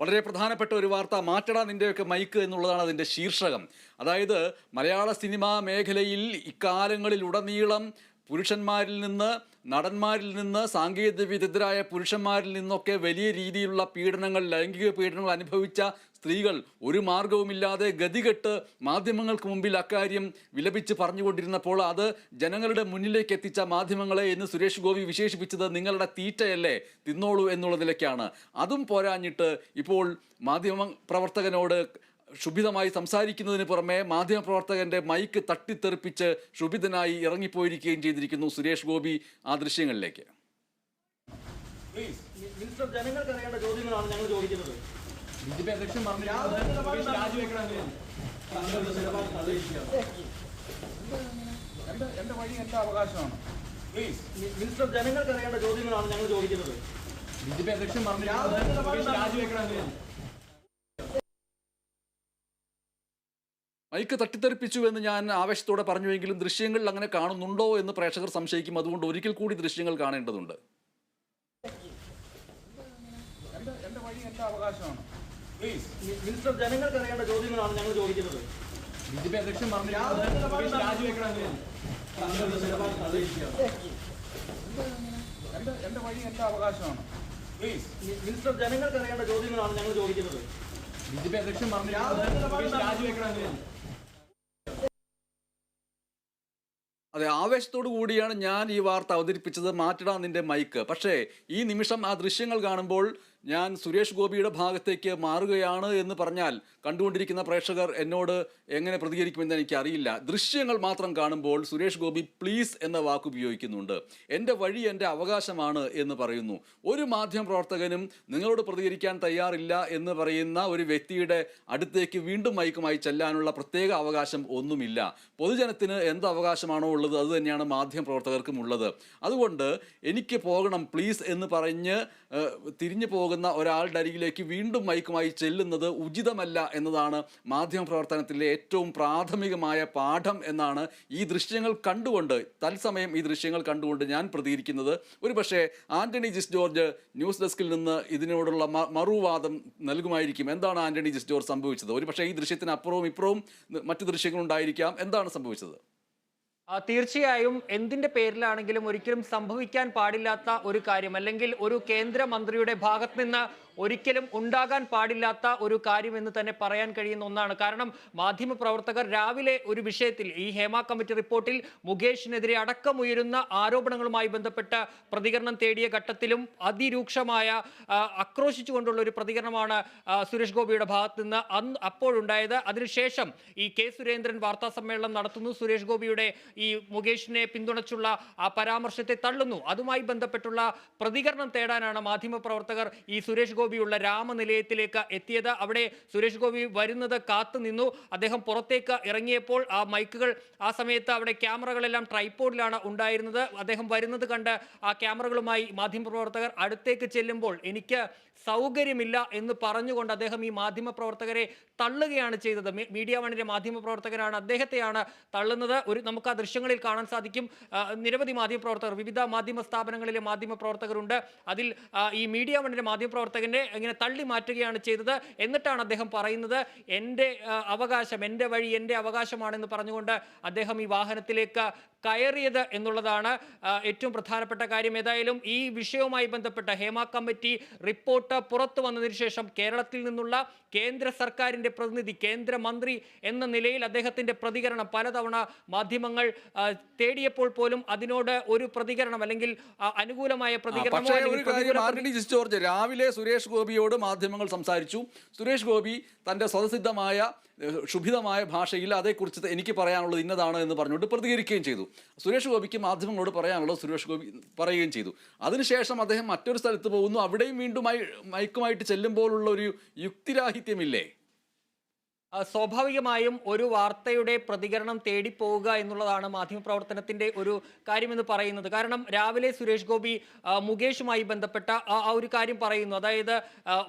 വളരെ പ്രധാനപ്പെട്ട ഒരു വാർത്ത. മാറ്റടാ നിന്റെയൊക്കെ മൈക്ക് എന്നുള്ളതാണ് അതിന്റെ ശീർഷകം. അതായത് മലയാള സിനിമാ മേഖലയിൽ ഇക്കാലങ്ങളിൽ ഉടനീളം പുരുഷന്മാരിൽ നിന്ന് നടന്മാരിൽ നിന്ന് സാങ്കേതിക വിദഗ്ധരായ പുരുഷന്മാരിൽ നിന്നൊക്കെ വലിയ രീതിയിലുള്ള പീഡനങ്ങൾ ലൈംഗിക പീഡനങ്ങൾ അനുഭവിച്ച സ്ത്രീകൾ ഒരു മാർഗവുമില്ലാതെ ഗതികെട്ട് മാധ്യമങ്ങൾക്ക് മുമ്പിൽ അക്കാര്യം വിലപിച്ച് പറഞ്ഞുകൊണ്ടിരുന്നപ്പോൾ അത് ജനങ്ങളുടെ മുന്നിലേക്ക് എത്തിച്ച മാധ്യമങ്ങളെ എന്ന് സുരേഷ് ഗോപി വിശേഷിപ്പിച്ചത് നിങ്ങളുടെ തീറ്റയല്ലേ? തിന്നോളൂ എന്നുള്ളതിലേക്കാണ്. അതും പോരാഞ്ഞിട്ട് ഇപ്പോൾ മാധ്യമ പ്രവർത്തകനോട് ക്ഷുഭിതമായി സംസാരിക്കുന്നതിന് പുറമെ മാധ്യമപ്രവർത്തകന്റെ മൈക്ക് തട്ടിത്തെറിപ്പിച്ച് ക്ഷുഭിതനായി ഇറങ്ങിപ്പോയിരിക്കുകയും ചെയ്തിരിക്കുന്നു സുരേഷ് ഗോപി ആ ദൃശ്യങ്ങളിലേക്ക്. ജനങ്ങൾക്ക് അറിയേണ്ട ചോദ്യങ്ങളാണ് ഞങ്ങൾ ചോദിക്കുന്നത്. എന്റെ എന്റെ വഴി എന്റെ അവകാശമാണ് പ്ലീസ് മിനിസ്റ്റർ ജനങ്ങൾക്ക് അറിയേണ്ട ചോദ്യങ്ങളാണ് ഞങ്ങൾ ചോദിക്കുന്നത് ബി ജെ പി അധ്യക്ഷൻ പറഞ്ഞു മുകേഷ് രാജിവെക്കണമെന്ന് മൈക്ക് തട്ടിത്തെറിപ്പിച്ചു എന്ന് ഞാൻ ആവേശത്തോടെ പറഞ്ഞുവെങ്കിലും ദൃശ്യങ്ങളിൽ അങ്ങനെ കാണുന്നുണ്ടോ എന്ന് പ്രേക്ഷകർ സംശയിക്കും. അതുകൊണ്ട് ഒരിക്കൽ കൂടി ദൃശ്യങ്ങൾ കാണേണ്ടതുണ്ട്. എന്റെ വഴി എന്റെ അവകാശമാണ്. മിനിസ്റ്റർ ജനങ്ങൾക്ക് അറിയേണ്ട ചോദ്യങ്ങളാണ് ഞങ്ങൾ ചോദിക്കുന്നത്. ബി ജെ പി അധ്യക്ഷൻ രാജിവെക്കണമെന്ന് എന്റെ വഴി എന്റെ അവകാശമാണ്? പ്ലീസ് മിനിസ്റ്റർ ജനങ്ങൾക്ക് അറിയേണ്ട ചോദ്യങ്ങളാണ് ഞങ്ങൾ ചോദിക്കുന്നത്. ബി ജെ പി അധ്യക്ഷൻ മുകേഷ് രാജിവെക്കണമെന്ന് അതെ ആവേശത്തോടു കൂടിയാണ് ഞാൻ ഈ വാർത്ത അവതരിപ്പിച്ചത്. മാറ്റിടാം നിന്റെ മൈക്ക് പക്ഷേ ഈ നിമിഷം ആ ദൃശ്യങ്ങൾ കാണുമ്പോൾ ഞാൻ സുരേഷ് ഗോപിയുടെ ഭാഗത്തേക്ക് മാറുകയാണ് എന്ന് പറഞ്ഞാൽ കണ്ടുകൊണ്ടിരിക്കുന്ന പ്രേക്ഷകർ എന്നോട് എങ്ങനെ പ്രതികരിക്കുമെന്ന് എനിക്ക് അറിയില്ല ദൃശ്യങ്ങൾ മാത്രം കാണുമ്പോൾ സുരേഷ് ഗോപി പ്ലീസ് എന്ന വാക്ക് ഉപയോഗിക്കുന്നുണ്ട്. എന്റെ വഴി എന്റെ അവകാശമാണ് എന്ന് പറയുന്നു. ഒരു മാധ്യമ പ്രവർത്തകനും നിങ്ങളോട് പ്രതികരിക്കാൻ തയ്യാറില്ല എന്ന് പറയുന്ന ഒരു വ്യക്തിയുടെ അടുത്തേക്ക് വീണ്ടും മൈക്കുമായി ചെല്ലാനുള്ള പ്രത്യേക അവകാശം ഒന്നുമില്ല. പൊതുജനത്തിന് എന്ത് അവകാശമാണോ ഉള്ളത് അത് തന്നെയാണ് മാധ്യമ പ്രവർത്തകർക്കും ഉള്ളത്. അതുകൊണ്ട് എനിക്ക് പോകണം പ്ലീസ് എന്ന് പറഞ്ഞ് തിരിഞ്ഞു പോകുന്ന ഒരാളുടെ അരികിലേക്ക് വീണ്ടും മൈക്കുമായി ചെല്ലുന്നത് ഉചിതമല്ല എന്നതാണ് മാധ്യമപ്രവർത്തനത്തിലെ ഏറ്റവും പ്രാഥമികമായ പാഠം എന്നാണ് ഈ ദൃശ്യങ്ങൾ കണ്ടുകൊണ്ട് തത്സമയം ഈ ദൃശ്യങ്ങൾ കണ്ടുകൊണ്ട് ഞാൻ പ്രതികരിക്കുന്നത്. ഒരു പക്ഷേ ആന്റണി ജിസ് ജോർജ് ന്യൂസ് ഡെസ്കിൽ നിന്ന് ഇതിനോടുള്ള മറുവാദം നൽകുമായിരിക്കും. എന്താണ് ആന്റണി ജിസ് ജോർജ് സംഭവിച്ചത്? ഒരുപക്ഷേ ഈ ദൃശ്യത്തിന് അപ്പുറവും ഇപ്പുറവും മറ്റു ദൃശ്യങ്ങളുണ്ടായിരിക്കാം. എന്താണ് സംഭവിച്ചത്? തീർച്ചയായും എന്തിന്റെ പേരിലാണെങ്കിലും ഒരിക്കലും സംഭവിക്കാൻ പാടില്ലാത്ത ഒരു കാര്യം. അല്ലെങ്കിൽ ഒരു കേന്ദ്രമന്ത്രിയുടെ ഭാഗത്ത് നിന്ന് ഒരിക്കലും ഉണ്ടാകാൻ പാടില്ലാത്ത ഒരു കാര്യം എന്ന് തന്നെ പറയാൻ കഴിയുന്ന ഒന്നാണ്. കാരണം മാധ്യമ പ്രവർത്തകർ രാവിലെ ഒരു വിഷയത്തിൽ ഈ ഹേമ കമ്മിറ്റി റിപ്പോർട്ടിൽ മുകേഷിനെതിരെ അടക്കമുയരുന്ന ആരോപണങ്ങളുമായി ബന്ധപ്പെട്ട പ്രതികരണം തേടിയ ഘട്ടത്തിലും അതിരൂക്ഷമായ ആക്രോശിച്ചുകൊണ്ടുള്ള ഒരു പ്രതികരണമാണ് സുരേഷ് ഗോപിയുടെ ഭാഗത്ത് നിന്ന് അന്ന് അപ്പോഴുണ്ടായത്. അതിനുശേഷം ഈ കെ സുരേന്ദ്രൻ വാർത്താ സമ്മേളനം നടത്തുന്നു. സുരേഷ് ഗോപിയുടെ ഈ മുകേഷിനെ പിന്തുണച്ചുള്ള ആ പരാമർശത്തെ തള്ളുന്നു. അതുമായി ബന്ധപ്പെട്ടുള്ള പ്രതികരണം തേടാനാണ് മാധ്യമപ്രവർത്തകർ ഈ സുരേഷ് ഗോപിയുള്ള രാമനിലയത്തിലേക്ക് എത്തിയത്. അവിടെ സുരേഷ് ഗോപി വരുന്നത് കാത്തു നിന്നു. അദ്ദേഹം പുറത്തേക്ക് ഇറങ്ങിയപ്പോൾ ആ മൈക്കുകൾ ആ സമയത്ത് അവിടെ ക്യാമറകളെല്ലാം ട്രൈപ്പോഡിലാണ് ഉണ്ടായിരുന്നത്. അദ്ദേഹം വരുന്നത് കണ്ട് ആ ക്യാമറകളുമായി മാധ്യമപ്രവർത്തകർ അടുത്തേക്ക് ചെല്ലുമ്പോൾ എനിക്ക് സൗകര്യമില്ല എന്ന് പറഞ്ഞുകൊണ്ട് അദ്ദേഹം ഈ മാധ്യമപ്രവർത്തകരെ തള്ളുകയാണ് ചെയ്തത്. മീഡിയ വണിന്റെ മാധ്യമപ്രവർത്തകരാണ് അദ്ദേഹത്തെയാണ് തള്ളുന്നത്. ഒരു നമുക്ക് ആ ദൃശ്യങ്ങളിൽ കാണാൻ സാധിക്കും. നിരവധി മാധ്യമപ്രവർത്തകർ വിവിധ മാധ്യമ സ്ഥാപനങ്ങളിലെ മാധ്യമപ്രവർത്തകരുണ്ട്. അതിൽ ഈ മീഡിയ വണിന്റെ മാധ്യമപ്രവർത്തകനെ ഇങ്ങനെ തള്ളി മാറ്റുകയാണ് ചെയ്തത് എന്നിട്ടാണ് അദ്ദേഹം പറയുന്നത് എന്റെ അവകാശം എന്റെ വഴി എന്റെ അവകാശമാണെന്ന് പറഞ്ഞുകൊണ്ട് അദ്ദേഹം ഈ വാഹനത്തിലേക്ക് കയറിയത് എന്നുള്ളതാണ് ഏറ്റവും പ്രധാനപ്പെട്ട കാര്യം. ഏതായാലും ഈ വിഷയവുമായി ബന്ധപ്പെട്ട ഹേമ കമ്മിറ്റി റിപ്പോർട്ട് പുറത്തു വന്നതിന് ശേഷം കേരളത്തിൽ നിന്നുള്ള കേന്ദ്ര സർക്കാരിന്റെ പ്രതിനിധി കേന്ദ്രമന്ത്രി എന്ന നിലയിൽ അദ്ദേഹത്തിന്റെ പ്രതികരണം പലതവണ മാധ്യമങ്ങൾ തേടിയപ്പോൾ പോലും അതിനോട് ഒരു പ്രതികരണം അല്ലെങ്കിൽ അനുകൂലമായ പ്രതികരണം രാവിലെ സുരേഷ് ഗോപിയോട് മാധ്യമങ്ങൾ സംസാരിച്ചു. സുരേഷ് ഗോപി തന്റെ സ്വതസിദ്ധമായ ശുഭിതമായ ഭാഷയിൽ അതേക്കുറിച്ച് എനിക്ക് പറയാനുള്ളത് ഇന്നതാണ് എന്ന് പറഞ്ഞുകൊണ്ട് പ്രതികരിക്കുകയും ചെയ്തു. സുരേഷ് ഗോപിക്ക് മാധ്യമങ്ങളോട് പറയാനുള്ളത് സുരേഷ് ഗോപി പറയുകയും ചെയ്തു. അതിനുശേഷം അദ്ദേഹം മറ്റൊരു സ്ഥലത്ത് പോകുന്നു. അവിടെയും വീണ്ടും മൈക്കുമായിട്ട് ചെല്ലുമ്പോഴുള്ള ഒരു യുക്തിരാഹിത്യമില്ലേ? സ്വാഭാവികമായും ഒരു വാർത്തയുടെ പ്രതികരണം തേടിപ്പോവുക എന്നുള്ളതാണ് മാധ്യമപ്രവർത്തനത്തിന്റെ ഒരു കാര്യമെന്ന് പറയുന്നത്. കാരണം രാവിലെ സുരേഷ് ഗോപി മുകേഷുമായി ബന്ധപ്പെട്ട ആ ഒരു കാര്യം പറയുന്നു. അതായത്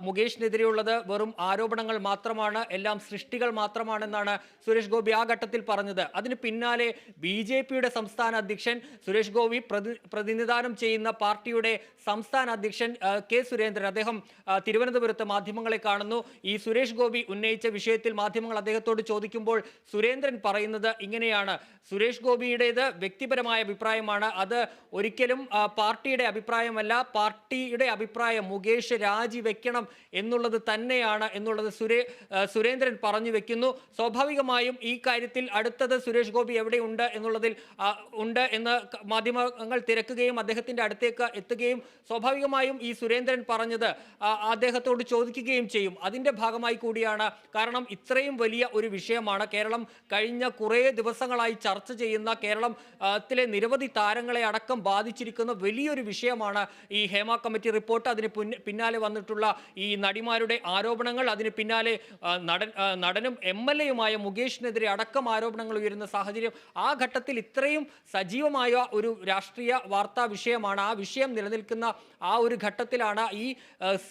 മുകേഷിനെതിരെയുള്ളത് വെറും ആരോപണങ്ങൾ മാത്രമാണ് എല്ലാം സൃഷ്ടികൾ മാത്രമാണെന്നാണ് സുരേഷ് ഗോപി ആ ഘട്ടത്തിൽ പറഞ്ഞത്. അതിന് പിന്നാലെ ബി സംസ്ഥാന അധ്യക്ഷൻ സുരേഷ് ഗോപി പ്രതി പ്രതിനിധാനം ചെയ്യുന്ന പാർട്ടിയുടെ സംസ്ഥാന അധ്യക്ഷൻ കെ സുരേന്ദ്രൻ. അദ്ദേഹം തിരുവനന്തപുരത്ത് മാധ്യമങ്ങളെ കാണുന്നു. ഈ സുരേഷ് ഗോപി ഉന്നയിച്ച വിഷയത്തിൽ മാധ്യമങ്ങൾ അദ്ദേഹത്തോട് ചോദിക്കുമ്പോൾ സുരേന്ദ്രൻ പറയുന്നത് ഇങ്ങനെയാണ്. സുരേഷ് ഗോപിയുടേത് വ്യക്തിപരമായ അഭിപ്രായമാണ്. അത് ഒരിക്കലും പാർട്ടിയുടെ അഭിപ്രായമല്ല. പാർട്ടിയുടെ അഭിപ്രായം മുകേഷ് രാജിവെക്കണം എന്നുള്ളത് തന്നെയാണ് എന്നുള്ളത് സുരേ സുരേന്ദ്രൻ പറഞ്ഞു വെക്കുന്നു. സ്വാഭാവികമായും ഈ കാര്യത്തിൽ അടുത്തത് സുരേഷ് ഗോപി എവിടെയുണ്ട് എന്നുള്ളതിൽ ഉണ്ട് എന്ന് മാധ്യമങ്ങൾ തിരക്കുകയും അദ്ദേഹത്തിന്റെ അടുത്തേക്ക് എത്തുകയും സ്വാഭാവികമായും ഈ സുരേന്ദ്രൻ പറഞ്ഞത് അദ്ദേഹത്തോട് ചോദിക്കുകയും ചെയ്യും. അതിന്റെ ഭാഗമായി കൂടിയാണ്. കാരണം ഇത്രയും വലിയ ഒരു വിഷയമാണ്. കേരളം കഴിഞ്ഞ കുറേ ദിവസങ്ങളായി ചർച്ച ചെയ്യുന്ന കേരളത്തിലെ നിരവധി താരങ്ങളെ അടക്കം ബാധിച്ചിരിക്കുന്ന വലിയൊരു വിഷയമാണ് ഈ ഹേമ കമ്മിറ്റി റിപ്പോർട്ട്. അതിന് പിന്നാലെ വന്നിട്ടുള്ള ഈ നടിമാരുടെ ആരോപണങ്ങൾ അതിന് പിന്നാലെ നടൻ നടനും എം എൽ എയുമായ മുകേഷിനെതിരെ അടക്കം ആരോപണങ്ങൾ ഉയരുന്ന സാഹചര്യം. ആ ഘട്ടത്തിൽ ഇത്രയും സജീവമായ ഒരു രാഷ്ട്രീയ വാർത്താ വിഷയമാണ്. ആ വിഷയം നിലനിൽക്കുന്ന ആ ഒരു ഘട്ടത്തിലാണ് ഈ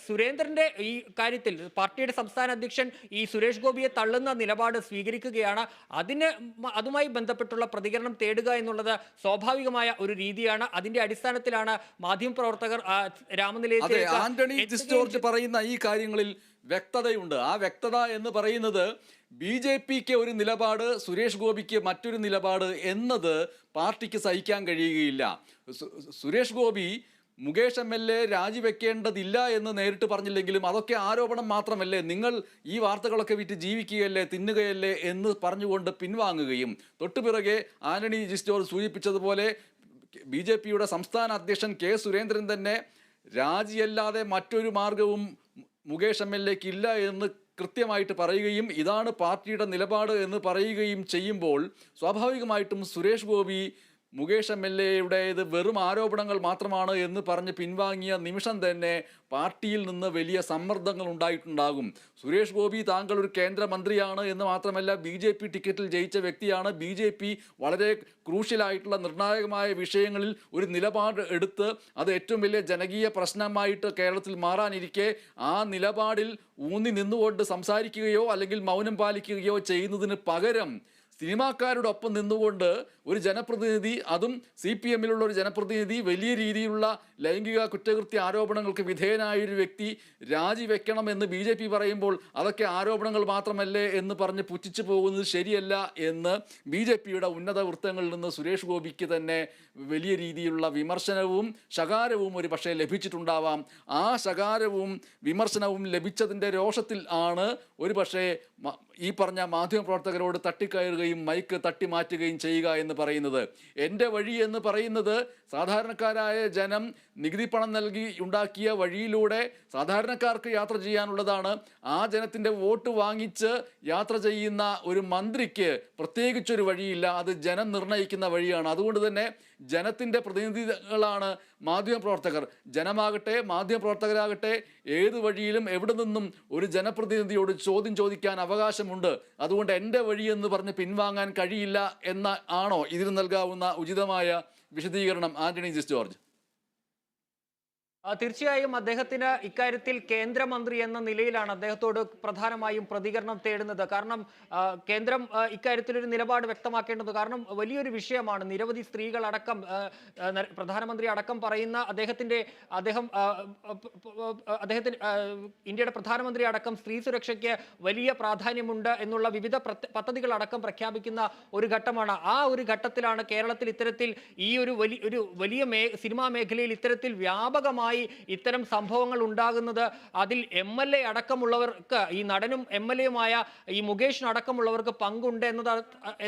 സുരേന്ദ്രന്റെ ഈ കാര്യത്തിൽ പാർട്ടിയുടെ സംസ്ഥാന അധ്യക്ഷൻ ഈ സുരേഷ് ഗോപിയെ തള്ളുന്ന നിലപാട് സ്വീകരിക്കുകയാണ്. അതിന് അതുമായി ബന്ധപ്പെട്ടുള്ള പ്രതികരണം തേടുക എന്നുള്ളത് സ്വാഭാവികമായ ഒരു രീതിയാണ്. അതിന്റെ അടിസ്ഥാനത്തിലാണ് മാധ്യമപ്രവർത്തകർ രാമനിലയത്തിൽ ആന്റണി ജോർജ് പറയുന്ന ഈ കാര്യങ്ങളിൽ വ്യക്തതയുണ്ട്. ആ വ്യക്തത എന്ന് പറയുന്നത് ബി ജെ പിക്ക് ഒരു നിലപാട് സുരേഷ് ഗോപിക്ക് മറ്റൊരു നിലപാട് എന്നത് പാർട്ടിക്ക് സഹിക്കാൻ കഴിയുകയില്ല. Suresh Gopi Mukesh M L A രാജിവെക്കേണ്ടതില്ല എന്ന് നേരിട്ട് പറഞ്ഞില്ലെങ്കിലും അതൊക്കെ ആരോപണം മാത്രമല്ലേ? നിങ്ങൾ ഈ വാർത്തകളൊക്കെ വിറ്റ് ജീവിക്കുകയല്ലേ തിന്നുകയല്ലേ എന്ന് പറഞ്ഞുകൊണ്ട് പിൻവാങ്ങുകയും. തൊട്ടുപിറകെ ആന്റണി ജിസ്റ്റോർ സൂചിപ്പിച്ചതുപോലെ ബി ജെ പിയുടെ സംസ്ഥാന അധ്യക്ഷൻ കെ സുരേന്ദ്രൻ തന്നെ രാജിയല്ലാതെ മറ്റൊരു മാർഗവും മുകേഷ് എം എൽ എക്ക് ഇല്ല എന്ന് കൃത്യമായിട്ട് പറയുകയും ഇതാണ് പാർട്ടിയുടെ നിലപാട് എന്ന് പറയുകയും ചെയ്യുമ്പോൾ സ്വാഭാവികമായിട്ടും സുരേഷ് ഗോപി മുകേഷ് എം എൽ എയുടേത് വെറും ആരോപണങ്ങൾ മാത്രമാണ് എന്ന് പറഞ്ഞ് പിൻവാങ്ങിയ നിമിഷം തന്നെ പാർട്ടിയിൽ നിന്ന് വലിയ സമ്മർദ്ദങ്ങൾ ഉണ്ടായിട്ടുണ്ടാകും. സുരേഷ് ഗോപി താങ്കൾ ഒരു കേന്ദ്രമന്ത്രിയാണ് എന്ന് മാത്രമല്ല ബി ജെ പി ടിക്കറ്റിൽ ജയിച്ച വ്യക്തിയാണ്. ബി ജെ പി വളരെ ക്രൂഷ്യലായിട്ടുള്ള നിർണായകമായ വിഷയങ്ങളിൽ ഒരു നിലപാട് എടുത്ത് അത് ഏറ്റവും വലിയ ജനകീയ പ്രശ്നമായിട്ട് കേരളത്തിൽ മാറാനിരിക്കെ ആ നിലപാടിൽ ഊന്നി നിന്നുകൊണ്ട് സംസാരിക്കുകയോ അല്ലെങ്കിൽ മൗനം പാലിക്കുകയോ ചെയ്യുന്നതിന് പകരം സിനിമാക്കാരുടെ ഒപ്പം നിന്നുകൊണ്ട് ഒരു ജനപ്രതിനിധി അതും സി പി എമ്മിലുള്ള ഒരു ജനപ്രതിനിധി വലിയ രീതിയിലുള്ള ലൈംഗിക കുറ്റകൃത്യ ആരോപണങ്ങൾക്ക് വിധേയനായ ഒരു വ്യക്തി രാജിവെക്കണം എന്ന് ബി ജെ പി പറയുമ്പോൾ അതൊക്കെ ആരോപണങ്ങൾ മാത്രമല്ലേ എന്ന് പറഞ്ഞ് പുച്ഛിച്ചു പോകുന്നത് ശരിയല്ല എന്ന് ബി ജെ പിയുടെ ഉന്നത വൃത്തങ്ങളിൽ നിന്ന് സുരേഷ് ഗോപിക്ക് തന്നെ വലിയ രീതിയിലുള്ള വിമർശനവും ശകാരവും ഒരു പക്ഷേ ലഭിച്ചിട്ടുണ്ടാവാം. ആ ശകാരവും വിമർശനവും ലഭിച്ചതിന്റെ രോഷത്തിൽ ആണ് ഒരു പക്ഷേ ഈ പറഞ്ഞ മാധ്യമപ്രവർത്തകരോട് തട്ടിക്കയറുകയും മൈക്ക് തട്ടി മാറ്റുകയും ചെയ്യുക എന്ന് പറയുന്നത്. എന്റെ വഴി എന്ന് പറയുന്നത് സാധാരണക്കാരായ ജനം നികുതി പണം നൽകി ഉണ്ടാക്കിയ വഴിയിലൂടെ സാധാരണക്കാർക്ക് യാത്ര ചെയ്യാനുള്ളതാണ്. ആ ജനത്തിന്റെ വോട്ട് വാങ്ങിച്ച് യാത്ര ചെയ്യുന്ന ഒരു മന്ത്രിക്ക് പ്രത്യേകിച്ചൊരു വഴിയില്ല. അത് ജനം നിർണയിക്കുന്ന വഴിയാണ്. അതുകൊണ്ട് തന്നെ ജനത്തിന്റെ പ്രതിനിധികളാണ് മാധ്യമ പ്രവർത്തകർ ജനമാകട്ടെ മാധ്യമപ്രവർത്തകരാകട്ടെ ഏത് വഴിയിലും എവിടെ നിന്നും ഒരു ജനപ്രതിനിധിയോട് ചോദ്യം ചോദിക്കാൻ അവകാശമുണ്ട്. അതുകൊണ്ട് എന്റെ വഴി എന്ന് പറഞ്ഞ് പിൻവാങ്ങാൻ കഴിയില്ല എന്ന ആണോ ഇതിന് നൽകാവുന്ന ഉചിതമായ വിശദീകരണം ആന്റണി ജിസ് ജോർജ്. തീർച്ചയായും അദ്ദേഹത്തിന് ഇക്കാര്യത്തിൽ കേന്ദ്രമന്ത്രി എന്ന നിലയിലാണ് അദ്ദേഹത്തോട് പ്രധാനമായും പ്രതികരണം തേടുന്നത്. കാരണം കേന്ദ്രം ഇക്കാര്യത്തിൽ ഒരു നിലപാട് വ്യക്തമാക്കേണ്ടത് കാരണം വലിയൊരു വിഷയമാണ്. നിരവധി സ്ത്രീകളടക്കം ആ, ആ, പ്രധാനമന്ത്രി അടക്കം പറയുന്ന അദ്ദേഹത്തിന്റെ അദ്ദേഹം അദ്ദേഹത്തിന് ഇന്ത്യയുടെ പ്രധാനമന്ത്രി അടക്കം സ്ത്രീ സുരക്ഷയ്ക്ക് വലിയ പ്രാധാന്യമുണ്ട് എന്നുള്ള വിവിധ പദ്ധതികൾ അടക്കം പ്രഖ്യാപിക്കുന്ന ഒരു ഘട്ടമാണ്. ആ ഒരു ഘട്ടത്തിലാണ് കേരളത്തിൽ ഇത്തരത്തിൽ ഈ ഒരു വലിയ ഒരു വലിയ സിനിമാ മേഖലയിൽ ഇത്തരത്തിൽ വ്യാപകമായി ഇത്തരം സംഭവങ്ങൾ ഉണ്ടാകുന്നത്. അതിൽ എം എൽ എ അടക്കമുള്ളവർക്ക് ഈ നടനും എം എൽ എയുമായ ഈ മുകേഷിന് അടക്കമുള്ളവർക്ക് പങ്കുണ്ട് എന്നത്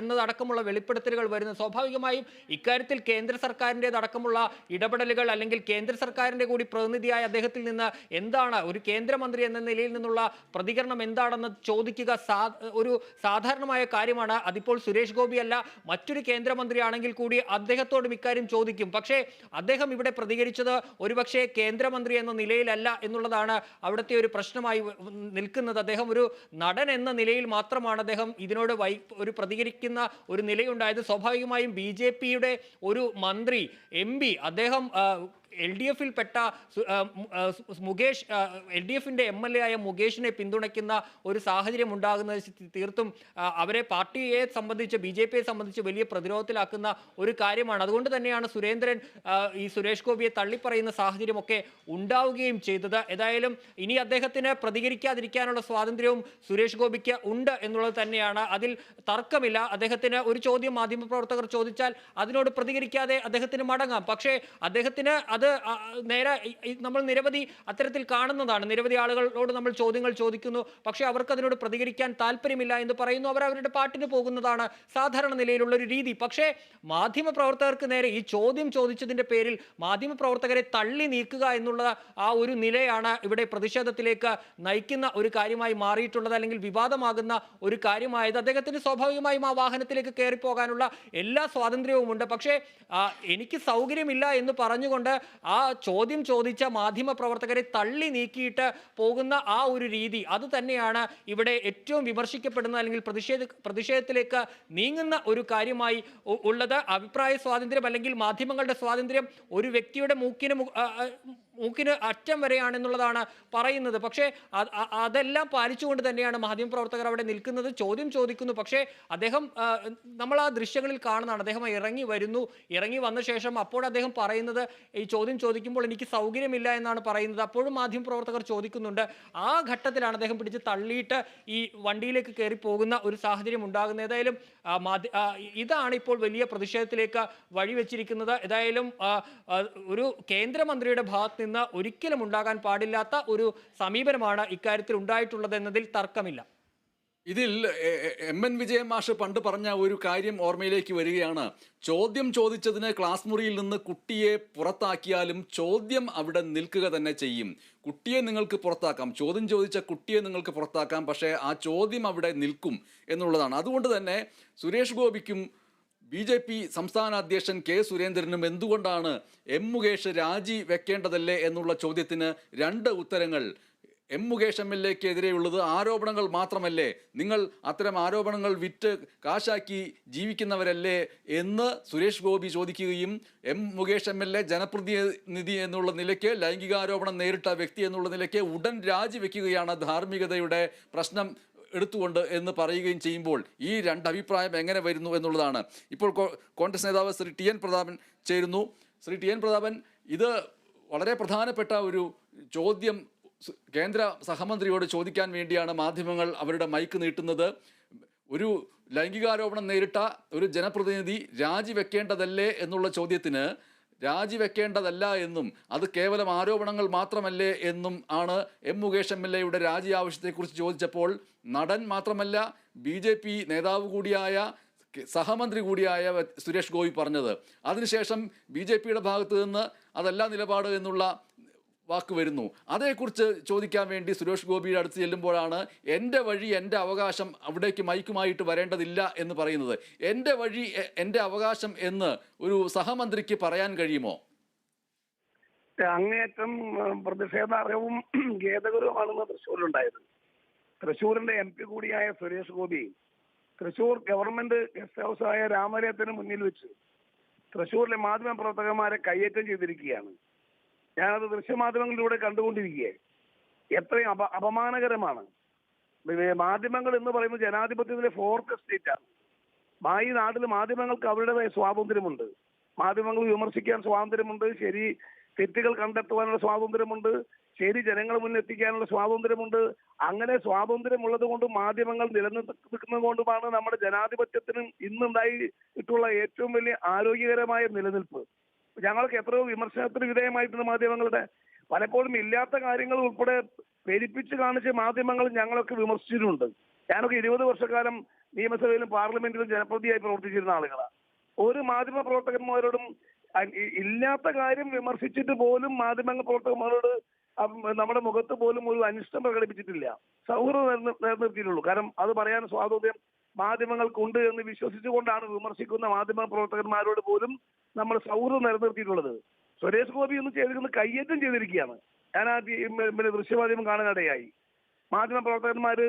എന്നതടക്കമുള്ള വെളിപ്പെടുത്തലുകൾ വരുന്നു. സ്വാഭാവികമായും ഇക്കാര്യത്തിൽ കേന്ദ്ര സർക്കാരിന്റെതടക്കമുള്ള ഇടപെടലുകൾ അല്ലെങ്കിൽ കേന്ദ്ര സർക്കാരിന്റെ കൂടി പ്രതിനിധിയായ അദ്ദേഹത്തിൽ നിന്ന് എന്താണ് ഒരു കേന്ദ്രമന്ത്രി എന്ന നിലയിൽ നിന്നുള്ള പ്രതികരണം എന്താണെന്ന് ചോദിക്കുക സാ ഒരു സാധാരണമായ കാര്യമാണ്. അതിപ്പോൾ സുരേഷ് ഗോപി അല്ല മറ്റൊരു കേന്ദ്രമന്ത്രിയാണെങ്കിൽ കൂടി അദ്ദേഹത്തോടും ഇക്കാര്യം ചോദിക്കും. പക്ഷേ അദ്ദേഹം ഇവിടെ പ്രതികരിച്ചത് ഒരുപക്ഷേ കേന്ദ്രമന്ത്രി എന്ന നിലയിലല്ല എന്നുള്ളതാണ് അവിടുത്തെ ഒരു പ്രശ്നമായി നിൽക്കുന്നത്. അദ്ദേഹം ഒരു നടൻ എന്ന നിലയിൽ മാത്രമാണ് അദ്ദേഹം ഇതിനോട് വൈ ഒരു പ്രതികരിക്കുന്ന ഒരു നിലയുണ്ടായത്. സ്വാഭാവികമായും ബി ഒരു മന്ത്രി എം അദ്ദേഹം എൽ ഡി എഫിൽ പെട്ട മുകേഷ് എൽ ഡി എഫിന്റെ എം എൽ എ ആയ മുകേഷിനെ പിന്തുണയ്ക്കുന്ന ഒരു സാഹചര്യം ഉണ്ടാകുന്നത് തീർത്തും അവരെ പാർട്ടിയെ സംബന്ധിച്ച് ബി ജെ പിയെ സംബന്ധിച്ച് വലിയ പ്രതിരോധത്തിലാക്കുന്ന ഒരു കാര്യമാണ്. അതുകൊണ്ട് തന്നെയാണ് സുരേന്ദ്രൻ ഈ സുരേഷ് ഗോപിയെ തള്ളിപ്പറയുന്ന സാഹചര്യമൊക്കെ ഉണ്ടാവുകയും ചെയ്തത്. ഏതായാലും ഇനി അദ്ദേഹത്തിന് പ്രതികരിക്കാതിരിക്കാനുള്ള സ്വാതന്ത്ര്യവും സുരേഷ് ഗോപിക്ക് ഉണ്ട് എന്നുള്ളത് തന്നെയാണ്. അതിൽ തർക്കമില്ല. അദ്ദേഹത്തിന് ഒരു ചോദ്യം മാധ്യമപ്രവർത്തകർ ചോദിച്ചാൽ അതിനോട് പ്രതികരിക്കാതെ അദ്ദേഹത്തിന് മടങ്ങാം. പക്ഷേ അദ്ദേഹത്തിന് അത് നേരെ നമ്മൾ നിരവധി അത്തരത്തിൽ കാണുന്നതാണ്. നിരവധി ആളുകളോട് നമ്മൾ ചോദ്യങ്ങൾ ചോദിക്കുന്നു. പക്ഷേ അവർക്ക് അതിനോട് പ്രതികരിക്കാൻ താല്പര്യമില്ല എന്ന് പറയുന്നു. അവർ അവരുടെ പാട്ടിന് പോകുന്നതാണ് സാധാരണ നിലയിലുള്ള ഒരു രീതി. പക്ഷേ മാധ്യമ പ്രവർത്തകർക്ക് നേരെ ഈ ചോദ്യം ചോദിച്ചതിന്റെ പേരിൽ മാധ്യമ പ്രവർത്തകരെ തള്ളി നീക്കുക എന്നുള്ള ആ ഒരു നിലയാണ് ഇവിടെ പ്രതിഷേധത്തിലേക്ക് നയിക്കുന്ന ഒരു കാര്യമായി മാറിയിട്ടുള്ളത്. അല്ലെങ്കിൽ വിവാദമാകുന്ന ഒരു കാര്യമായത് അദ്ദേഹത്തിന് സ്വാഭാവികമായും ആ വാഹനത്തിലേക്ക് കയറിപ്പോകാനുള്ള എല്ലാ സ്വാതന്ത്ര്യവുമുണ്ട്. പക്ഷേ എനിക്ക് സൗകര്യമില്ല എന്ന് പറഞ്ഞുകൊണ്ട് ആ ചോദ്യം ചോദിച്ച മാധ്യമ പ്രവർത്തകരെ തള്ളി നീക്കിയിട്ട് പോകുന്ന ആ ഒരു രീതി അത് തന്നെയാണ് ഇവിടെ ഏറ്റവും വിമർശിക്കപ്പെടുന്ന അല്ലെങ്കിൽ പ്രതിഷേധ പ്രതിഷേധത്തിലേക്ക് നീങ്ങുന്ന ഒരു കാര്യമായി ഉള്ളത്. അഭിപ്രായ സ്വാതന്ത്ര്യം അല്ലെങ്കിൽ മാധ്യമങ്ങളുടെ സ്വാതന്ത്ര്യം ഒരു വ്യക്തിയുടെ മൂക്കിന് മൂക്കിന് അറ്റം വരെയാണെന്നുള്ളതാണ് പറയുന്നത്. പക്ഷേ അതെല്ലാം പാലിച്ചുകൊണ്ട് തന്നെയാണ് മാധ്യമ മാധ്യമപ്രവർത്തകർ അവിടെ നിൽക്കുന്നത്. ചോദ്യം ചോദിക്കുന്നു. പക്ഷേ അദ്ദേഹം നമ്മൾ ആ ദൃശ്യങ്ങളിൽ കാണുന്നതാണ്. അദ്ദേഹം ഇറങ്ങി വരുന്നു. ഇറങ്ങി വന്ന ശേഷം അപ്പോൾ അദ്ദേഹം പറയുന്നത് ഈ ചോദ്യം ചോദിക്കുമ്പോൾ എനിക്ക് സൗകര്യമില്ല എന്നാണ് പറയുന്നത്. അപ്പോഴും മാധ്യമപ്രവർത്തകർ ചോദിക്കുന്നുണ്ട്. ആ ഘട്ടത്തിലാണ് അദ്ദേഹം പിടിച്ച് തള്ളിയിട്ട് ഈ വണ്ടിയിലേക്ക് കയറി പോകുന്ന ഒരു സാഹചര്യം ഉണ്ടാകുന്നത്. ഏതായാലും ഇതാണ് ഇപ്പോൾ വലിയ പ്രതിഷേധത്തിലേക്ക് വഴിവെച്ചിരിക്കുന്നത്. ഏതായാലും ഒരു കേന്ദ്രമന്ത്രിയുടെ ഭാഗത്ത് നിന്ന് ഒരിക്കലും ഉണ്ടാകാൻ പാടില്ലാത്ത ഒരു സമീപനമാണ് ഇക്കാര്യത്തിൽ ഉണ്ടായിട്ടുള്ളത് എന്നതിൽ തർക്കമില്ല. ഇതിൽ എ- എൻ വിജയൻ മാഷ് പണ്ട് പറഞ്ഞ ഒരു കാര്യം ഓർമ്മയിലേക്ക് വരികയാണ്. ചോദ്യം ചോദിച്ചതിന് ക്ലാസ് മുറിയിൽ നിന്ന് കുട്ടിയെ പുറത്താക്കിയാലും ചോദ്യം അവിടെ നിൽക്കുക തന്നെ ചെയ്യും. കുട്ടിയെ നിങ്ങൾക്ക് പുറത്താക്കാം. ചോദ്യം ചോദിച്ച കുട്ടിയെ നിങ്ങൾക്ക് പുറത്താക്കാം. പക്ഷേ ആ ചോദ്യം അവിടെ നിൽക്കും എന്നുള്ളതാണ്. അതുകൊണ്ട് തന്നെ സുരേഷ് ഗോപിക്കും ബി ജെ പി സംസ്ഥാന അധ്യക്ഷൻ കെ സുരേന്ദ്രനും എന്തുകൊണ്ടാണ് എം മുകേഷ് രാജി വെക്കേണ്ടതല്ലേ എന്നുള്ള ചോദ്യത്തിന് രണ്ട് ഉത്തരങ്ങൾ. എം മുകേഷ് എം എൽ എക്കെതിരെയുള്ളത് ആരോപണങ്ങൾ മാത്രമല്ലേ? നിങ്ങൾ അത്തരം ആരോപണങ്ങൾ വിറ്റ് കാശാക്കി ജീവിക്കുന്നവരല്ലേ എന്ന് സുരേഷ് ഗോപി ചോദിക്കുകയും M Mukesh M L A ജനപ്രതിനിധി എന്നുള്ള നിലയ്ക്ക് ലൈംഗികാരോപണം നേരിട്ട വ്യക്തി എന്നുള്ള നിലയ്ക്ക് ഉടൻ രാജിവെക്കുകയാണ് ധാർമ്മികതയുടെ പ്രശ്നം. എടുത്തുകൊണ്ട് എന്ന് പറയുകയും ചെയ്യുമ്പോൾ ഈ രണ്ട് അഭിപ്രായം എങ്ങനെ വരുന്നു എന്നുള്ളതാണ്. ഇപ്പോൾ കോൺഗ്രസ് നേതാവ് ശ്രീ ടി എൻ പ്രതാപൻ ചേരുന്നു. ശ്രീ ടി എൻ പ്രതാപൻ ഇത് വളരെ പ്രധാനപ്പെട്ട ഒരു ചോദ്യം കേന്ദ്ര സഹമന്ത്രിയോട് ചോദിക്കാൻ വേണ്ടിയാണ് മാധ്യമങ്ങൾ അവരുടെ മൈക്ക് നീട്ടുന്നത്. ഒരു ലൈംഗികാരോപണം നേരിട്ട ഒരു ജനപ്രതിനിധി രാജിവെക്കേണ്ടതല്ലേ എന്നുള്ള ചോദ്യത്തിന് രാജിവെക്കേണ്ടതല്ല എന്നും അത് കേവലം ആരോപണങ്ങൾ മാത്രമല്ലേ എന്നും ആണ് എം മുകേഷ് എം എൽ എയുടെ രാജി ആവശ്യത്തെക്കുറിച്ച് ചോദിച്ചപ്പോൾ നടൻ മാത്രമല്ല ബി ജെ പി നേതാവ് കൂടിയായ സഹമന്ത്രി കൂടിയായ സുരേഷ് ഗോപി പറഞ്ഞത്. അതിനുശേഷം ബി ജെ പിയുടെ ഭാഗത്ത് നിന്ന് അതല്ല നിലപാട് എന്നുള്ള വാക്ക് വരുന്നു. അതേക്കുറിച്ച് ചോദിക്കാൻ വേണ്ടി സുരേഷ് ഗോപിയുടെ അടുത്ത് ചെല്ലുമ്പോഴാണ് എന്റെ വഴി എന്റെ അവകാശം അവിടേക്ക് മൈക്കുമായിട്ട് വരേണ്ടതില്ല എന്ന് പറയുന്നത്. എന്റെ വഴി എന്റെ അവകാശം എന്ന് ഒരു സഹമന്ത്രിക്ക് പറയാൻ കഴിയുമോ? അങ്ങേറ്റം പ്രതിഷേധാർഹവും ഖേദകരവുമാണെന്ന് തൃശ്ശൂരിലുണ്ടായത് തൃശ്ശൂരിന്റെ എം പി കൂടിയായ സുരേഷ് ഗോപി തൃശ്ശൂർ ഗവൺമെന്റ് ഗസ്റ്റ് ഹൗസായ രാമലയത്തിന് മുന്നിൽ വെച്ച് തൃശ്ശൂരിലെ മാധ്യമ പ്രവർത്തകന്മാരെ കയ്യേറ്റം ചെയ്തിരിക്കുകയാണ്. ഞാനത് ദൃശ്യമാധ്യമങ്ങളിലൂടെ കണ്ടുകൊണ്ടിരിക്കുകയാണ് എത്രയും അപ അപമാനകരമാണ്. മാധ്യമങ്ങൾ എന്ന് പറയുന്നത് ജനാധിപത്യത്തിലെ ഫോർത്ത് സ്റ്റേറ്റ് ആണ് ഈ നാട്ടിൽ മാധ്യമങ്ങൾക്ക് അവരുടേതായ സ്വാതന്ത്ര്യമുണ്ട്. മാധ്യമങ്ങൾ വിമർശിക്കാൻ സ്വാതന്ത്ര്യമുണ്ട്. ശരി തെറ്റുകൾ കണ്ടെത്തുവാനുള്ള സ്വാതന്ത്ര്യമുണ്ട്. ശരി ജനങ്ങളെ മുന്നെത്തിക്കാനുള്ള സ്വാതന്ത്ര്യമുണ്ട്. അങ്ങനെ സ്വാതന്ത്ര്യമുള്ളത് കൊണ്ട് മാധ്യമങ്ങൾ നിലനിൽക്കുന്നത് കൊണ്ടുമാണ് നമ്മുടെ ജനാധിപത്യത്തിനും ഇന്നുണ്ടായിട്ടുള്ള ഏറ്റവും വലിയ ആരോഗ്യകരമായ നിലനിൽപ്പ്. ഞങ്ങൾക്ക് എത്രയോ വിമർശനത്തിന് വിധേയമായിട്ടുണ്ട് മാധ്യമങ്ങളുടെ പലപ്പോഴും ഇല്ലാത്ത കാര്യങ്ങൾ ഉൾപ്പെടെ പെരുപ്പിച്ച് കാണിച്ച് മാധ്യമങ്ങൾ ഞങ്ങളൊക്കെ വിമർശിച്ചിട്ടുണ്ട്. ഞാനൊക്കെ ഇരുപത് വർഷക്കാലം നിയമസഭയിലും പാർലമെന്റിലും ജനപ്രതിയായി പ്രവർത്തിച്ചിരുന്ന ആളുകളാണ്. ഒരു മാധ്യമ പ്രവർത്തകന്മാരോടും ഇല്ലാത്ത കാര്യം വിമർശിച്ചിട്ട് പോലും മാധ്യമ പ്രവർത്തകന്മാരോട് നമ്മുടെ മുഖത്ത് പോലും ഒരു അനിഷ്ടം പ്രകടിപ്പിച്ചിട്ടില്ല. സൗഹൃദം നിലനിർ- നിലനിർത്തിയിട്ടുള്ളൂ. കാരണം അത് പറയാൻ സ്വാതന്ത്ര്യം മാധ്യമങ്ങൾക്കുണ്ട് എന്ന് വിശ്വസിച്ചുകൊണ്ടാണ് വിമർശിക്കുന്ന മാധ്യമ പ്രവർത്തകന്മാരോട് പോലും നമ്മൾ സൗഹൃദം നിലനിർത്തിയിട്ടുള്ളത്. സുരേഷ് ഗോപി ഒന്ന് ചെയ്തിരിക്കുന്നത് കയ്യേറ്റം ചെയ്തിരിക്കുകയാണ്. ഞാൻ ആ പിന്നെ ദൃശ്യമാധ്യമം കാണാനിടയായി. മാധ്യമ പ്രവർത്തകന്മാര്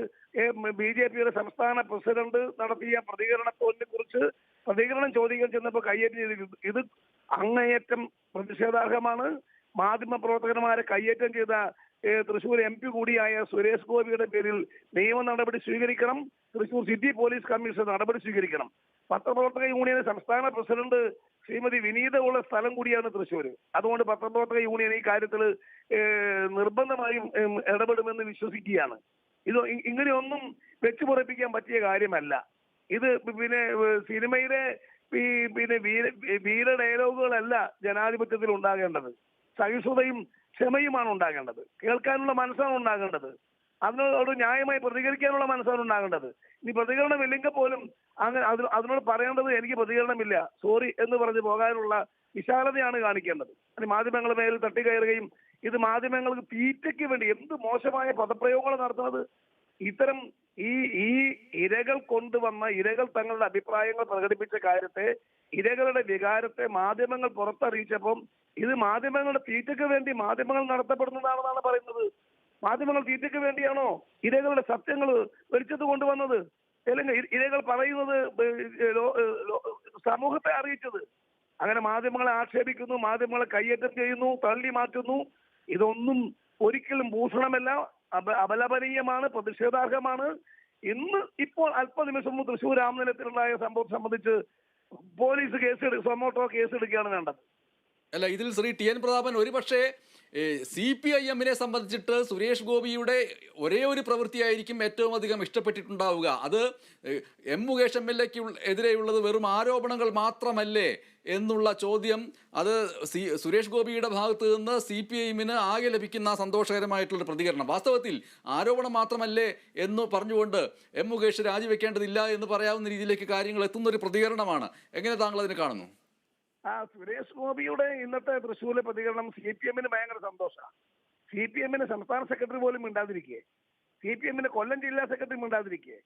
ബി ജെ പിയുടെ സംസ്ഥാന പ്രസിഡന്റ് നടത്തിയ പ്രതികരണത്തോലിനെ കുറിച്ച് പ്രതികരണം ചോദിക്കാൻ ചെന്നപ്പോൾ കയ്യേറ്റം ചെയ്തിരിക്കുന്നു. ഇത് അങ്ങേയറ്റം പ്രതിഷേധാർഹമാണ്. മാധ്യമ പ്രവർത്തകന്മാരെ കയ്യേറ്റം ചെയ്ത തൃശൂർ എം പി കൂടിയായ സുരേഷ് ഗോപിയുടെ പേരിൽ നിയമ നടപടി സ്വീകരിക്കണം. തൃശൂർ സിറ്റി പോലീസ് കമ്മീഷൻ നടപടി സ്വീകരിക്കണം. പത്രപ്രവർത്തക യൂണിയൻ സംസ്ഥാന പ്രസിഡന്റ് ശ്രീമതി വിനീത ഉള്ള സ്ഥലം കൂടിയാണ് തൃശ്ശൂർ അതുകൊണ്ട് പത്രപ്രവർത്തക യൂണിയൻ ഈ കാര്യത്തിൽ നിർബന്ധമായും ഇടപെടുമെന്ന് വിശ്വസിക്കുകയാണ്. ഇത് ഇങ്ങനെയൊന്നും വെച്ചുപുറപ്പിക്കാൻ പറ്റിയ കാര്യമല്ല. ഇത് പിന്നെ സിനിമയിലെ പിന്നെ വീര വീര ഡയലോഗുകളല്ല ജനാധിപത്യത്തിൽ ഉണ്ടാകേണ്ടത് സഹിഷ്ണുതയും ക്ഷമയുമാണ് ഉണ്ടാകേണ്ടത്. കേൾക്കാനുള്ള മനസ്സാണ് ഉണ്ടാകേണ്ടത്. അതിനോട് ന്യായമായി പ്രതികരിക്കാനുള്ള മനസ്സാണ് ഉണ്ടാകേണ്ടത്. ഇനി പ്രതികരണമില്ലെങ്കിൽ പോലും അങ്ങനെ അതിന് അതിനോട് പറയേണ്ടത് എനിക്ക് പ്രതികരണമില്ല. സോറി എന്ന് പറഞ്ഞ് പോകാനുള്ള വിശാലതയാണ് കാണിക്കേണ്ടത്. അതിന് മാധ്യമങ്ങളുടെ മേൽ തട്ടിക്കയറുകയും ഇത് മാധ്യമങ്ങൾക്ക് തീറ്റയ്ക്ക് വേണ്ടി എന്ത് മോശമായ പദപ്രയോഗങ്ങൾ നടത്തുന്നത് ഇത്തരം ഈ ഈ ഇരകൾ കൊണ്ടുവന്ന ഇരകൾ തങ്ങളുടെ അഭിപ്രായങ്ങൾ പ്രകടിപ്പിച്ച കാര്യത്തെ ഇരകളുടെ വികാരത്തെ മാധ്യമങ്ങൾ പുറത്തറിയിച്ചപ്പം ഇത് മാധ്യമങ്ങളുടെ തീറ്റയ്ക്ക് വേണ്ടി മാധ്യമങ്ങൾ നടത്തപ്പെടുന്നതാണെന്നാണ് പറയുന്നത്. മാധ്യമങ്ങൾ തീറ്റയ്ക്ക് വേണ്ടിയാണോ ഇരകളുടെ സത്യങ്ങൾ വെളിച്ചത്ത് കൊണ്ടുവന്നത്? അല്ലെങ്കിൽ ഇരകൾ പറയുന്നത് സമൂഹത്തെ അറിയിച്ചത്. അങ്ങനെ മാധ്യമങ്ങളെ ആക്ഷേപിക്കുന്നു മാധ്യമങ്ങളെ കയ്യേറ്റം ചെയ്യുന്നു തള്ളി മാറ്റുന്നു. ഇതൊന്നും ഒരിക്കലും ഭൂഷണമല്ല. അപലപനീയമാണ് പ്രതിഷേധാർഹമാണ്. ഇന്ന് ഇപ്പോൾ അല്പനിമിഷം മുമ്പ് തൃശൂർ രാമനിലയത്തിലുണ്ടായ സംഭവം സംബന്ധിച്ച് പോലീസ് കേസ് സൊമോട്ടോ കേസ് എടുക്കുകയാണ് വേണ്ടത്. അല്ല ഇതിൽ ശ്രീ ടി എൻ പ്രതാപൻ ഒരുപക്ഷെ സി പി ഐ എമ്മിനെ സംബന്ധിച്ചിട്ട് സുരേഷ് ഗോപിയുടെ ഒരേ ഒരു പ്രവൃത്തിയായിരിക്കും ഏറ്റവും അധികം ഇഷ്ടപ്പെട്ടിട്ടുണ്ടാവുക. അത് എം മുകേഷ് എം എൽ എക്ക് എതിരെയുള്ളത് വെറും ആരോപണങ്ങൾ മാത്രമല്ലേ എന്നുള്ള ചോദ്യം അത് സി സുരേഷ് ഗോപിയുടെ ഭാഗത്ത് നിന്ന് സി പി ഐമ്മിന് ആകെ ലഭിക്കുന്ന സന്തോഷകരമായിട്ടുള്ള പ്രതികരണം. വാസ്തവത്തിൽ ആരോപണം മാത്രമല്ലേ എന്ന് പറഞ്ഞുകൊണ്ട് എം മുകേഷ് രാജിവെക്കേണ്ടതില്ല എന്ന് പറയാവുന്ന രീതിയിലേക്ക് കാര്യങ്ങൾ എത്തുന്ന ഒരു പ്രതികരണമാണ്. എങ്ങനെ താങ്കൾ അതിനെ കാണുന്നു? ആ സുരേഷ് ഗോപിയുടെ ഇന്നത്തെ തൃശ്ശൂരിലെ പ്രതികരണം സി പി എമ്മിന് ഭയങ്കര സന്തോഷമാണ് സി പി എമ്മിന് സംസ്ഥാന സെക്രട്ടറി പോലും മിണ്ടാതിരിക്കേ. സി പി എമ്മിന് കൊല്ലം ജില്ലാ സെക്രട്ടറി മിണ്ടാതിരിക്കേ.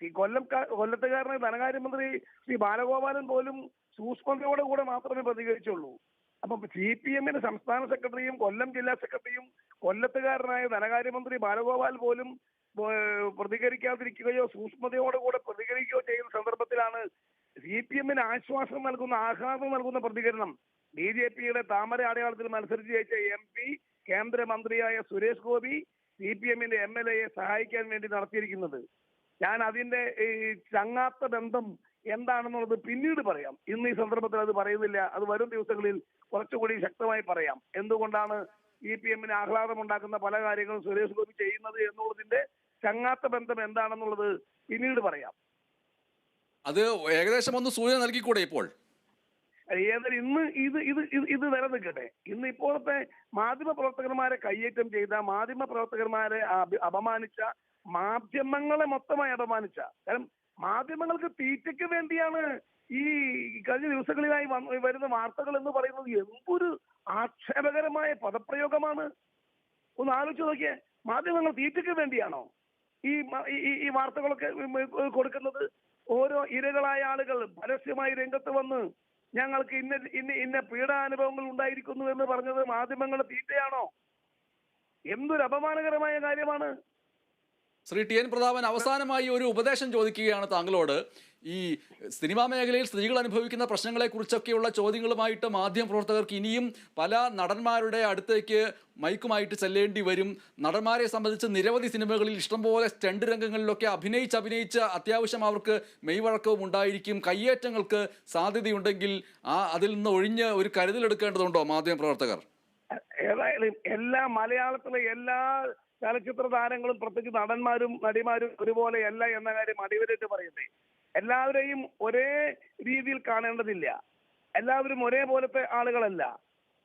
ഈ കൊല്ലം കൊല്ലത്തുകാരനെ ധനകാര്യമന്ത്രി ശ്രീ ബാലഗോപാലൻ പോലും സൂക്ഷ്മതയോടെ കൂടെ മാത്രമേ പ്രതികരിച്ചുള്ളൂ. അപ്പം സി പി എമ്മിന് സംസ്ഥാന സെക്രട്ടറിയും കൊല്ലം ജില്ലാ സെക്രട്ടറിയും കൊല്ലത്തുകാരനായ ധനകാര്യമന്ത്രി ബാലഗോപാൽ പോലും പ്രതികരിക്കാതിരിക്കുകയോ സൂക്ഷ്മതയോടെ കൂടെ പ്രതികരിക്കുകയോ ചെയ്യുന്ന സന്ദർഭത്തിലാണ് സി പി എമ്മിന് ആശ്വാസം നൽകുന്ന ആഹ്ലാദം നൽകുന്ന പ്രതികരണം. ബി ജെ പിയുടെ താമര അടയാളത്തിൽ മത്സരിച്ച് ജയിച്ച എം പി കേന്ദ്രമന്ത്രിയായ സുരേഷ് ഗോപി സി പി എമ്മിന്റെ എം എൽ എയെ സഹായിക്കാൻ വേണ്ടി നടത്തിയിരിക്കുന്നത്. ഞാൻ അതിന്റെ ഈ ചങ്ങാത്ത ബന്ധം എന്താണെന്നുള്ളത് പിന്നീട് പറയാം. ഇന്ന് ഈ സന്ദർഭത്തിൽ അത് പറയുന്നില്ല. അത് വരും ദിവസങ്ങളിൽ കുറച്ചുകൂടി ശക്തമായി പറയാം. എന്തുകൊണ്ടാണ് സി പി എമ്മിന് ആഹ്ലാദം ഉണ്ടാക്കുന്ന പല കാര്യങ്ങളും സുരേഷ് ഗോപി ചെയ്യുന്നത് എന്നുള്ളതിന്റെ ചങ്ങാത്ത ബന്ധം എന്താണെന്നുള്ളത് പിന്നീട് പറയാം. അത് ഏകദേശം ഒന്ന് സൂചന നൽകിക്കൂടെ ഇപ്പോൾ? ഏതായാലും ഇന്ന് ഇത് ഇത് ഇത് നിലനിൽക്കട്ടെ. ഇന്ന് ഇപ്പോഴത്തെ മാധ്യമ പ്രവർത്തകന്മാരെ കയ്യേറ്റം ചെയ്ത മാധ്യമ പ്രവർത്തകന്മാരെ അപമാനിച്ച മാധ്യമങ്ങളെ മൊത്തമായി അപമാനിച്ച. കാരണം മാധ്യമങ്ങൾക്ക് തീറ്റയ്ക്ക് വേണ്ടിയാണ് ഈ കഴിഞ്ഞ ദിവസങ്ങളിലായി വരുന്ന വാർത്തകൾ എന്ന് പറയുന്നത് എന്തൊരു ആക്ഷേപകരമായ പദപ്രയോഗമാണ്. ഒന്ന് ആലോചിച്ച് നോക്കിയേ മാധ്യമങ്ങൾ തീറ്റയ്ക്ക് വേണ്ടിയാണോ ഈ ഈ- വാർത്തകളൊക്കെ കൊടുക്കുന്നത്? ഇരകളായ ആളുകൾ പരസ്യമായി രംഗത്ത് വന്ന് ഞങ്ങൾക്ക് ഇന്ന ഇന്ന ഇന്ന പീഡാനുഭവങ്ങൾ ഉണ്ടായിരിക്കുന്നു എന്ന് പറഞ്ഞത് മാധ്യമങ്ങളുടെ തീറ്റയാണോ? എന്തൊരു അപമാനകരമായ കാര്യമാണ്. ശ്രീ ടി എൻ പ്രതാപൻ അവസാനമായി ഒരു ഉപദേശം ചോദിക്കുകയാണ് താങ്കളോട്. ഈ സിനിമാ മേഖലയിൽ സ്ത്രീകൾ അനുഭവിക്കുന്ന പ്രശ്നങ്ങളെക്കുറിച്ചൊക്കെയുള്ള ചോദ്യങ്ങളുമായിട്ട് മാധ്യമ പ്രവർത്തകർക്ക് ഇനിയും പല നടന്മാരുടെ അടുത്തേക്ക് മൈക്കുമായിട്ട് ചെല്ലേണ്ടി വരും. നടന്മാരെ സംബന്ധിച്ച് നിരവധി സിനിമകളിൽ ഇഷ്ടംപോലെ സ്റ്റണ്ട് രംഗങ്ങളിലൊക്കെ അഭിനയിച്ച് അഭിനയിച്ച് അത്യാവശ്യം അവർക്ക് മെയ്വഴക്കവും ഉണ്ടായിരിക്കും. കയ്യേറ്റങ്ങൾക്ക് സാധ്യതയുണ്ടെങ്കിൽ ആ അതിൽ നിന്ന് ഒഴിഞ്ഞ് ഒരു കരുതലെടുക്കേണ്ടതുണ്ടോ മാധ്യമപ്രവർത്തകർ? ഏതായാലും എല്ലാ മലയാളത്തിലെ എല്ലാ ചലച്ചിത്ര താരങ്ങളും പ്രത്യേകിച്ച് നടന്മാരും നടിമാരും ഒരുപോലെ അല്ല എന്ന കാര്യം അടിവരായിട്ട് പറയുന്നത് എല്ലാവരെയും ഒരേ രീതിയിൽ കാണേണ്ടതില്ല. എല്ലാവരും ഒരേപോലത്തെ ആളുകളല്ല.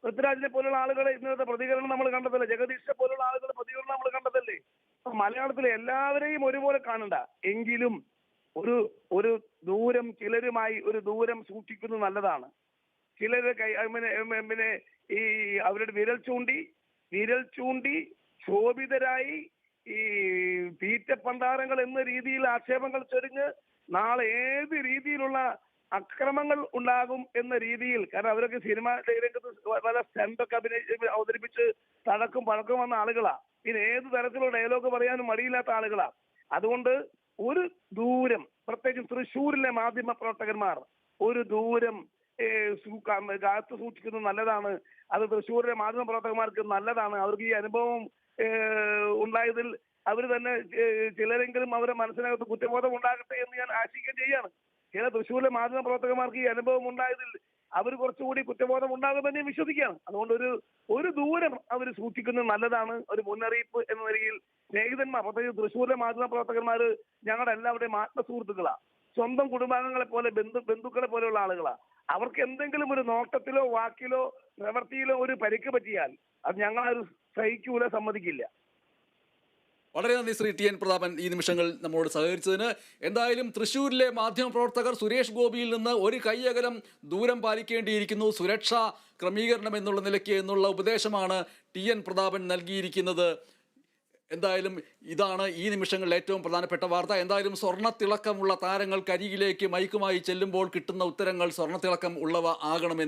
പൃഥ്വിരാജിനെ പോലുള്ള ആളുകളെ ഇന്നത്തെ പ്രതികരണം നമ്മൾ കണ്ടതല്ലേ? ജഗദീഷിനെ പോലുള്ള ആളുകളുടെ പ്രതികരണം നമ്മൾ കണ്ടതല്ലേ? മലയാളത്തിലെ എല്ലാവരെയും ഒരുപോലെ കാണണ്ട. എങ്കിലും ഒരു ഒരു ദൂരം ചിലരുമായി ഒരു ദൂരം സൂക്ഷിക്കുന്നത് നല്ലതാണ്. ചിലര് കൈ പിന്നെ ഈ അവരുടെ വിരൽ ചൂണ്ടി വിരൽ ചൂണ്ടി ശോഭിതരായി ഈ തീറ്റ പണ്ടാരങ്ങൾ എന്ന രീതിയിൽ ആക്ഷേപങ്ങൾ ചൊരിഞ്ഞ് നാളെ ഏത് രീതിയിലുള്ള അക്രമങ്ങൾ ഉണ്ടാകും എന്ന രീതിയിൽ കാരണം അവരൊക്കെ സിനിമ രംഗത്ത് പല സ്റ്റണ്ടൊക്കെ അഭിനയിച്ച് അവതരിപ്പിച്ച് തഴക്കും പഴക്കം വന്ന ആളുകളാ. പിന്നെ ഏത് തരത്തിലുള്ള ഡയലോഗ് പറയാനും മടിയില്ലാത്ത ആളുകളാ. അതുകൊണ്ട് ഒരു ദൂരം പ്രത്യേകിച്ച് തൃശ്ശൂരിലെ മാധ്യമ പ്രവർത്തകന്മാർ ഒരു ദൂരം കാത്തു സൂക്ഷിക്കുന്നത് നല്ലതാണ്. അത് തൃശ്ശൂരിലെ മാധ്യമ പ്രവർത്തകന്മാർക്ക് നല്ലതാണ്. അവർക്ക് ഈ അനുഭവം ഉണ്ടായതിൽ അവർ തന്നെ ചിലരെങ്കിലും അവരുടെ മനസ്സിനകത്ത് കുറ്റബോധം ഉണ്ടാകട്ടെ എന്ന് ഞാൻ ആശിക്കുകയും ചെയ്യാണ്. ചില തൃശ്ശൂരിലെ മാധ്യമ പ്രവർത്തകന്മാർക്ക് ഈ അനുഭവം ഉണ്ടായതിൽ അവർ കുറച്ചുകൂടി കുറ്റബോധം ഉണ്ടാകുമെന്ന് വിശ്വസിക്കുകയാണ്. അതുകൊണ്ട് ഒരു ഒരു ദൂരം അവർ സൂക്ഷിക്കുന്നത് നല്ലതാണ്. ഒരു മുന്നറിയിപ്പ് എന്ന നിലയിൽ സ്നേഹിതന്മാർ പ്രത്യേകിച്ച് തൃശ്ശൂരിലെ മാധ്യമ പ്രവർത്തകന്മാർ ഞങ്ങളുടെ എല്ലാവരുടെയും ആത്മസുഹൃത്തുക്കളാണ് സ്വന്തം കുടുംബാംഗങ്ങളെ പോലെ ബന്ധു ബന്ധുക്കളെ പോലെയുള്ള ആളുകളാ. അവർക്ക് എന്തെങ്കിലും ഒരു നോട്ടത്തിലോ വാക്കിലോ പ്രവൃത്തിയിലോ ഒരു പരിക്ക് പറ്റിയാൽ അത് ഞങ്ങൾ അത് സഹിക്കൂല സമ്മതിക്കില്ല. വളരെ നന്ദി ശ്രീ ടി എൻ പ്രതാപൻ ഈ നിമിഷങ്ങൾ നമ്മോട് സഹകരിച്ചതിന്. എന്തായാലും തൃശ്ശൂരിലെ മാധ്യമപ്രവർത്തകർ സുരേഷ് ഗോപിയിൽ നിന്ന് ഒരു കൈയകലം ദൂരം പാലിക്കേണ്ടിയിരിക്കുന്നു. സുരക്ഷാ ക്രമീകരണം എന്നുള്ള നിലയ്ക്ക് എന്നുള്ള ഉപദേശമാണ് ടി എൻ പ്രതാപൻ നൽകിയിരിക്കുന്നത്. എന്തായാലും ഇതാണ് ഈ നിമിഷങ്ങളിൽ ഏറ്റവും പ്രധാനപ്പെട്ട വാർത്ത. എന്തായാലും സ്വർണത്തിളക്കമുള്ള താരങ്ങൾ കരികിലേക്ക് മൈക്കുമായി ചെല്ലുമ്പോൾ കിട്ടുന്ന ഉത്തരങ്ങൾ സ്വർണത്തിളക്കം ഉള്ളവ ആകണമെന്ന്